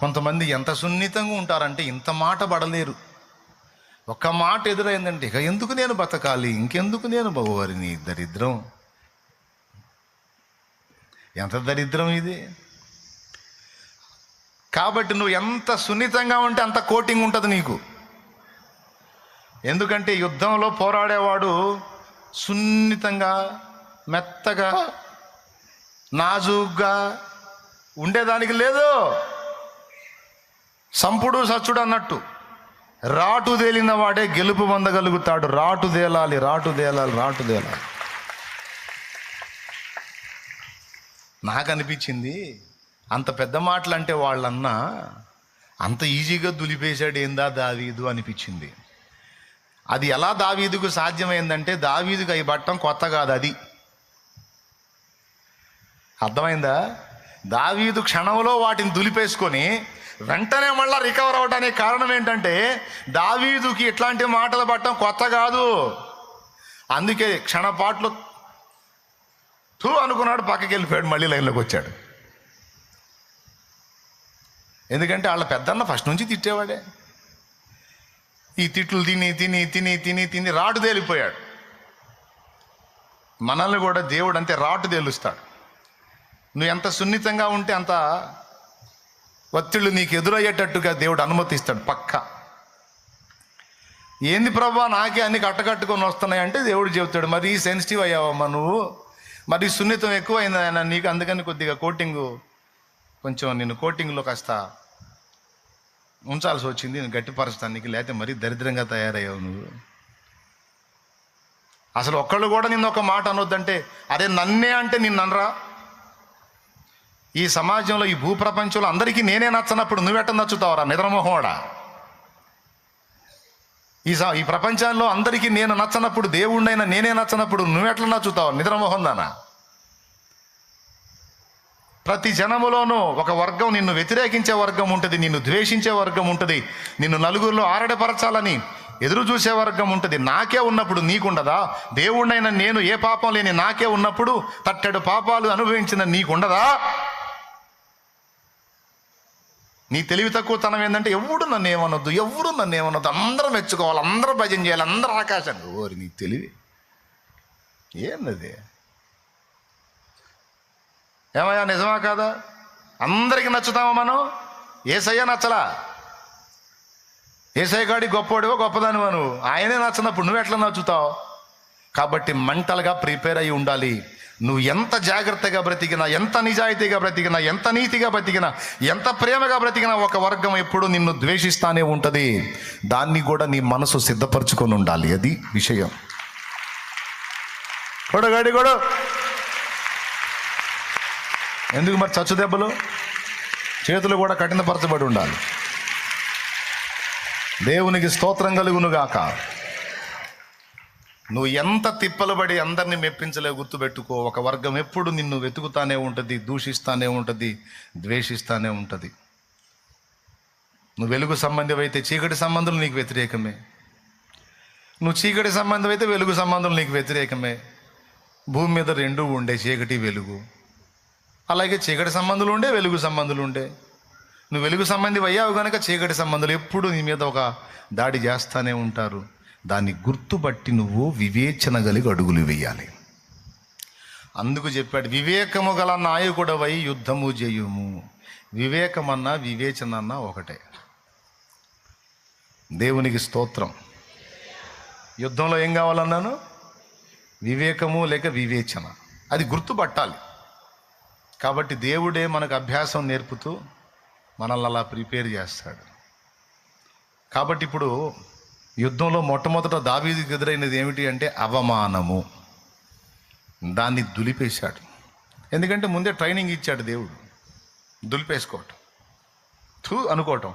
కొంతమంది ఎంత సున్నితంగా ఉంటారంటే ఇంత మాట పడలేరు. ఒక్క మాట ఎదురైందంటే ఇక ఎందుకు నేను బతకాలి? ఇంకెందుకు నేను బహువారిని దరిద్రం? ఎంత దరిద్రం ఇది? కాబట్టి నువ్వు ఎంత సున్నితంగా ఉంటే అంత కోటింగ్ ఉంటుంది నీకు. ఎందుకంటే యుద్ధంలో పోరాడేవాడు సున్నితంగా మెత్తగా నాజూగ్గా ఉండేదానికి లేదు. సంపుడు సచ్చుడు అన్నట్టు. రాటు తేలిన వాడే గెలుపు పొందగలుగుతాడు. రాటు తేలాలి రాటు తేలాలి రాటు తేలాలి. నాకు అనిపించింది అంత పెద్ద మాటలు అంటే వాళ్ళన్నా అంత ఈజీగా దులిపేశాడు ఏందా దావీదు అనిపించింది. అది ఎలా దావీదుకు సాధ్యమైందంటే దావీదుకు అవి పట్టడం కొత్త కాదు అది. అర్థమైందా? దావీదు క్షణంలో వాటిని దులిపేసుకొని వెంటనే మళ్ళా రికవర్ అవడానికి కారణం ఏంటంటే దావీదుకి ఇట్లాంటి మాటలు పట్టడం కొత్త కాదు. అందుకే క్షణపాట్లు తూ అనుకున్నాడు పక్కకి వెళ్ళిపోయాడు మళ్ళీ లైన్లోకి వచ్చాడు. ఎందుకంటే వాళ్ళ పెద్దన్న ఫస్ట్ నుంచి తిట్టేవాడే. ఈ తిట్లు తిని తిని తిని తిని తిని రాటు తేలిపోయాడు. మనల్ని కూడా దేవుడు అంతే రాటు తేలుస్తాడు. నువ్వు ఎంత సున్నితంగా ఉంటే అంత ఒత్తిళ్ళు నీకు ఎదురయ్యేటట్టుగా దేవుడు అనుమతిస్తాడు పక్క. ఏంది ప్రభా నాకే అన్ని కట్టకట్టుకొని వస్తున్నాయి అంటే దేవుడు చెబుతాడు మరి సెన్సిటివ్ అయ్యావమ్మా నువ్వు? మరి సున్నితం ఎక్కువైంది ఆయన నీకు అందుకని కొద్దిగా కోటింగ్ కొంచెం నేను కోటింగ్లో కాస్త ఉంచాల్సి వచ్చింది నేను గట్టిపరచడానికి లేకపోతే మరీ దరిద్రంగా తయారయ్యావు నువ్వు. అసలు ఒక్కళ్ళు కూడా నిన్న ఒక మాట అనొద్దంటే అరే నన్నే అంటే నిన్ను అనరా? ఈ సమాజంలో ఈ భూప్రపంచంలో అందరికీ నేనే నచ్చనప్పుడు నువ్వెట నచ్చుతావరా? నిద్రమోహోడా? ఈ స- ఈ ప్రపంచంలో అందరికీ నేను నచ్చనప్పుడు దేవుణ్ణైనా నేనే నచ్చనప్పుడు నువ్వెట్లా నచ్చుతావు? నిద్రమోహం దానా ప్రతి జనములోనూ ఒక వర్గం నిన్ను వ్యతిరేకించే వర్గం ఉంటుంది నిన్ను ద్వేషించే వర్గం ఉంటుంది నిన్ను నలుగురిలో ఆరడపరచాలని ఎదురు చూసే వర్గం ఉంటుంది. నాకే ఉన్నప్పుడు నీకుండదా? దేవుణ్ణైనా నేను ఏ పాపం లేని నాకే ఉన్నప్పుడు తట్టెడు పాపాలు అనుభవించిన నీకుండదా? నీ తెలివి తక్కువతనం ఏంటంటే ఎవడు నన్ను ఏమనొద్దు ఎవరు నన్ను ఏమనొద్దు. అందరూ మెచ్చుకోవాలి అందరూ భజన చేయాలి అందరూ ఆకాశాన్ని. ఓరి నీ తెలివి. ఏంది ఏమయ్యా నిజమా కాదా? అందరికి నచ్చుతామా మనం? ఏసయ్య నచ్చలా? ఏసయ్య గాడి గొప్పోడివో గొప్పదానివా నువ్వు? ఆయనే నచ్చినప్పుడు నువ్వు ఎట్లా నచ్చుతావు? కాబట్టి మెంటల్గా ప్రిపేర్ అయి ఉండాలి. నువ్వు ఎంత జాగ్రత్తగా బ్రతికినా ఎంత నిజాయితీగా బ్రతికినా ఎంత నీతిగా బ్రతికినా ఎంత ప్రేమగా బ్రతికినా ఒక వర్గం ఎప్పుడు నిన్ను ద్వేషిస్తానే ఉంటుంది. దాన్ని కూడా నీ మనసు సిద్ధపరచుకొని ఉండాలి. అది విషయం. కొడగాడి కూడా. ఎందుకు మరి చచ్చు దెబ్బలు? చేతులు కూడా కఠినపరచబడి ఉండాలి. దేవునికి స్తోత్రం కలుగునుగాక. నువ్వు ఎంత తిప్పలు పడి అందరినీ మెప్పించలే గుర్తుపెట్టుకో. ఒక వర్గం ఎప్పుడు నిన్ను వెతుకుతానే ఉంటుంది దూషిస్తానే ఉంటుంది ద్వేషిస్తానే ఉంటుంది. నువ్వు వెలుగు సంబంధం అయితే చీకటి సంబంధులు నీకు వ్యతిరేకమే. నువ్వు చీకటి సంబంధం అయితే వెలుగు సంబంధం నీకు వ్యతిరేకమే. భూమి మీద రెండు ఉండే చీకటి వెలుగు. అలాగే చీకటి సంబంధులు ఉండే వెలుగు సంబంధులు ఉండే. నువ్వు వెలుగు సంబంధి అయ్యావు కనుక చీకటి సంబంధులు ఎప్పుడు నీ మీద ఒక దాడి చేస్తూనే ఉంటారు. దాన్ని గుర్తుబట్టి నువ్వు వివేచన కలిగి అడుగులు వేయాలి. అందుకు చెప్పాడు వివేకము గల నాయకుడవై యుద్ధము చేయుము. వివేకమన్నా వివేచన అన్నా ఒకటే. దేవునికి స్తోత్రం. యుద్ధంలో ఏం కావాలన్నాను? వివేకము లేక వివేచన. అది గుర్తుపట్టాలి. కాబట్టి దేవుడే మనకు అభ్యాసం నేర్పుతూ మనల్ని అలా ప్రిపేర్ చేస్తాడు. కాబట్టి ఇప్పుడు యుద్ధంలో మొట్టమొదట దావీదికి ఎదురైనది ఏమిటి అంటే అవమానము. దాన్ని దులిపేశాడు. ఎందుకంటే ముందే ట్రైనింగ్ ఇచ్చాడు దేవుడు. దులిపేసుకోవటం. థూ అనుకోవటం.